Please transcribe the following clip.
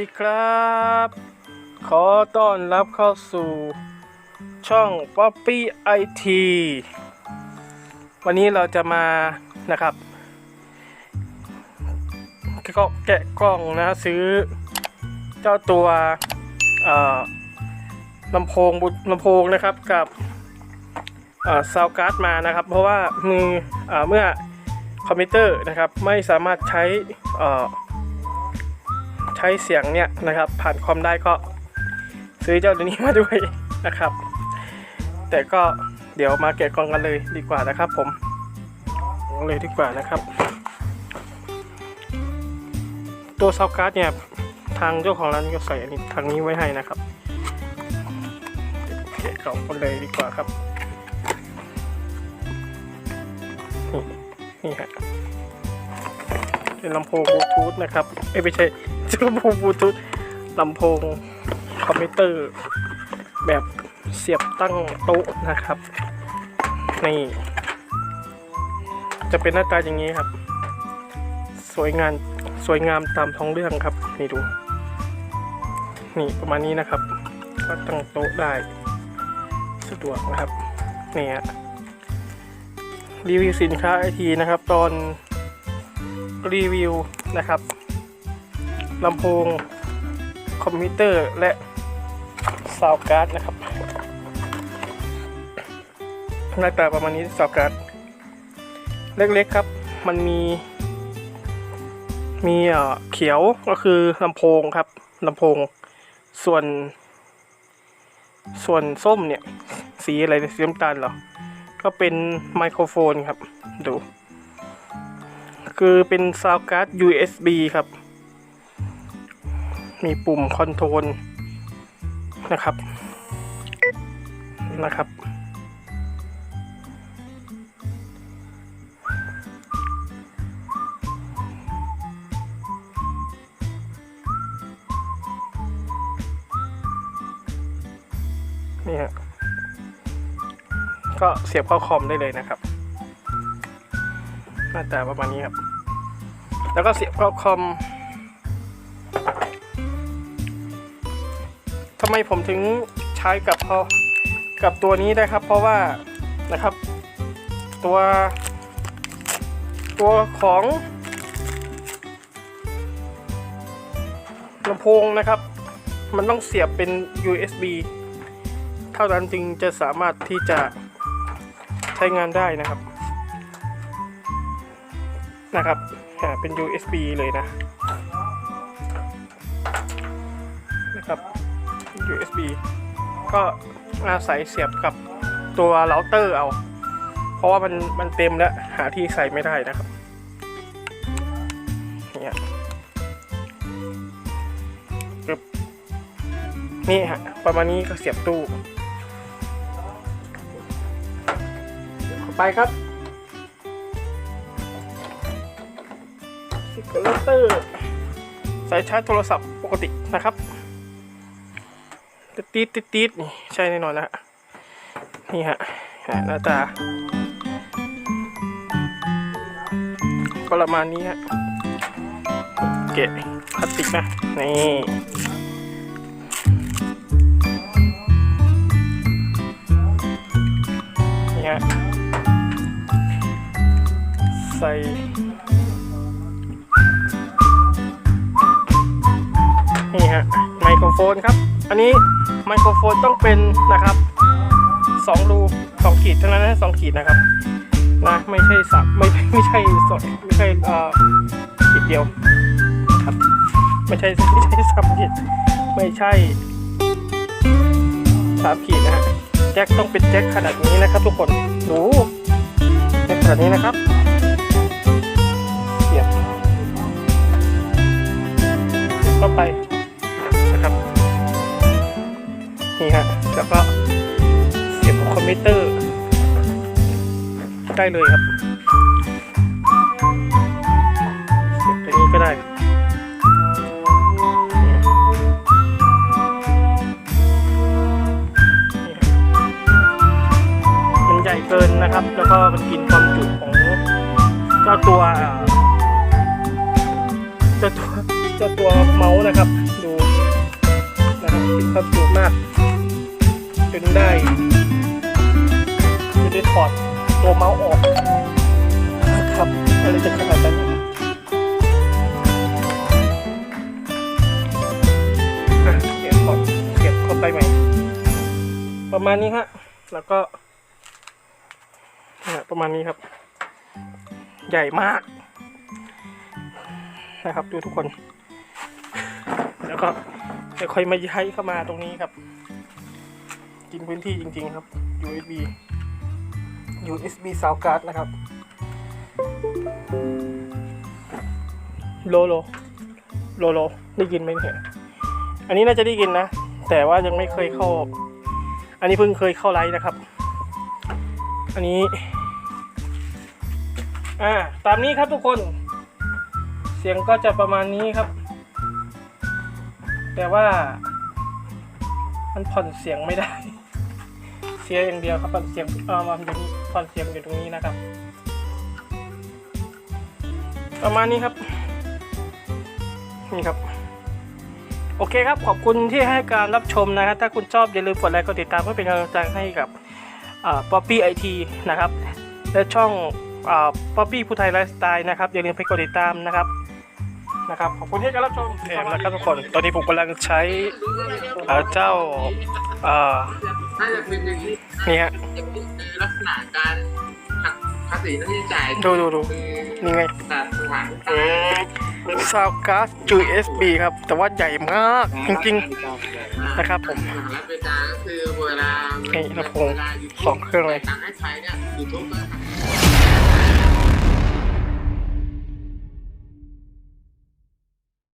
ดีครับ ขอต้อนรับเข้าสู่ช่อง Poppy IT วันนี้เราจะมานะครับก็แกะกล้องนะซื้อเจ้าตัวลำโพงบุลำโพงนะครับกับซาวการ์ดมานะครับ เพราะว่ามือเอเมื่อคอมพิวเตอร์นะครับไม่สามารถใช้ ช้เสียงเนี่ยนะครับ ผ่านคอมได้ก็ซื้อเจ้าตัวนี้มาด้วยนะครับ แต่ก็เดี๋ยวมาแกะกล่องกันเลยดีกว่านะครับ ผมเลยดีกว่านะครับ ตัวซาวการ์ดเนี่ยทางเจ้าของร้านก็ใส่อันนี้ทางนี้ไว้ให้นะครับแกะกล่องกันเลยดีกว่าครับนี่นี่ฮะเป็นลำโพงบลูทูธนะครับเอ้ไม่ใช่ ลำโพงบลูทูธลำโพงคอมพิวเตอร์ แบบเสียบตั้งโต๊ะนะครับ นี่ จะเป็นหน้าตาอย่างนี้ครับ สวยงามสวยงามตามท้องเรื่องครับ นี่ดู นี่ประมาณนี้นะครับ ก็ตั้งโต๊ะได้ สะดวกนะครับนี่ฮะรีวิวสินค้าไอทีนะครับ ตอนรีวิวนะครับ ลำโพงคอมพิวเตอร์และซาวการ์ดนะครับหน้าตาประมาณนี้ซาวการ์ดเล็กๆครับ มันมีมีเขียวก็คือลำโพงครับลำโพงส่วน ส่วนส้มเนี่ย สีอะไรสีน้ำตาลเหรอ ก็เป็นไมโครโฟนครับ ดู คือเป็นซาวการ์ด USB ครับ มีปุ่มคอนโทรลนะครับนะครับ นี่ฮะก็เสียบเข้าคอมได้เลยนะครับ หน้าตาประมาณนี้ครับ แล้วก็เสียบเข้าคอม ทำไมผมถึงใช้กับพอกับตัวนี้ได้ครับ เพราะว่านะครับ ตัว ตัวของลำโพงนะครับ มันต้องเสียบเป็น USB เท่านั้นจึงจะสามารถที่จะใช้งานได้นะครับ นะครับเป็น USB เลยนะนะครับ USB ก็อาศัยเสียบกับตัวเราเตอร์เอา เพราะว่ามันมันเต็มแล้วหาที่ใส่ไม่ได้นะครับเนี่ยปึ๊บนี่ฮะประมาณนี้ก็เสียบตู้ไปครับสิกเลเตอร์สายชาร์จโทรศัพท์ปกตินะครับ ติดติดติดติดนี่ใช่แน่นอนนะฮะนี่ฮะฮะหน้าตา ประมาณนี้ฮะเกะพลาสติกนะนี่นี่ฮะใส่นี่ฮะไมโครโฟนครับ อันนี้ ไมโครโฟนต้องเป็นนะครับสองรูสองขีดเท่านั้นนะสองขีดนะครับนะไม่ใช่สับไม่ไม่ใช่สดไม่ใช่เอ่อขีดเดียวครับไม่ใช่ไม่ใช่สับขีดไม่ใช่สามขีดนะฮะแจ็คต้องเป็นแจ็คขนาดนี้นะครับทุกคนดูแจ็คขนาดนี้นะครับเสียบเข้าไป นี่ฮะ แล้วก็เสียบคอมพิวเตอร์ ได้เลยครับ เสียบตรงนี้ก็ได้นี่นี่ฮะมันใหญ่เกินนะครับ แล้วก็มันกินความจุของเจ้าตัวเจ้าตัวเจ้าตัวเมาส์นะครับ ดูมีความสุมาก จนได้จนได้ถอดตัวเมาส์ออกนะครับอะไรจะขนาดนั้นอะเดี๋ยวถอดเสียบเข้าไปใหม่ ประมาณนี้ฮะ แล้วก็ประมาณนี้ครับ ใหญ่มากนะครับ ดูทุกคน แล้วก็ค่อยมาย้ายเข้ามาตรงนี้ครับ กินพื้นที่จริง ๆ ครับ USB USB sound card นะครับ โลโล โลโล ได้ยินไหมเนี่ยอันนี้น่าจะได้ยินนะ แต่ว่ายังไม่เคยเข้า อันนี้เพิ่งเคยเข้าไลฟ์นะครับ อันนี้ อ่า ตามนี้ครับทุกคน เสียงก็จะประมาณนี้ครับ แต่ว่า มันผ่อนเสียงไม่ได้ สียอย่างเดียวครับผ่อนเสียงเออมันอยู่นี่ผ่อนเสียงอยู่ตรงนี้นะครับ ประมาณนี้ครับ นี่ครับ โอเคครับ ขอบคุณที่ให้การรับชมนะครับ ถ้าคุณชอบอย่าลืมกดไลค์กดติดตามเพื่อเป็นกำลังใจให้กับป๊อปปี้ไอทีนะครับ และช่องป๊อปปี้ผู้ไทยไลฟ์สไตล์นะครับ อย่าลืมไปกดติดตามนะครับนะครับขอบคุณที่การรับชมแถมนะครับทุกคน ตอนนี้ผมกำลังใช้เอ่อเจ้า เอ่อ น่าจะเป็นอย่างนี้นี่ฮะคือลักษณะการหักภาษีหน้าที่จ่ายดูดูดูคือนี่ไงตัดสถานซาวการ์ด USB ครับ แต่ว่าใหญ่มากจริงๆนะครับผมสหรัฐอเมริกาก็คือเวลานี่ลำโพงเวลา YouTube สองเครื่องเลย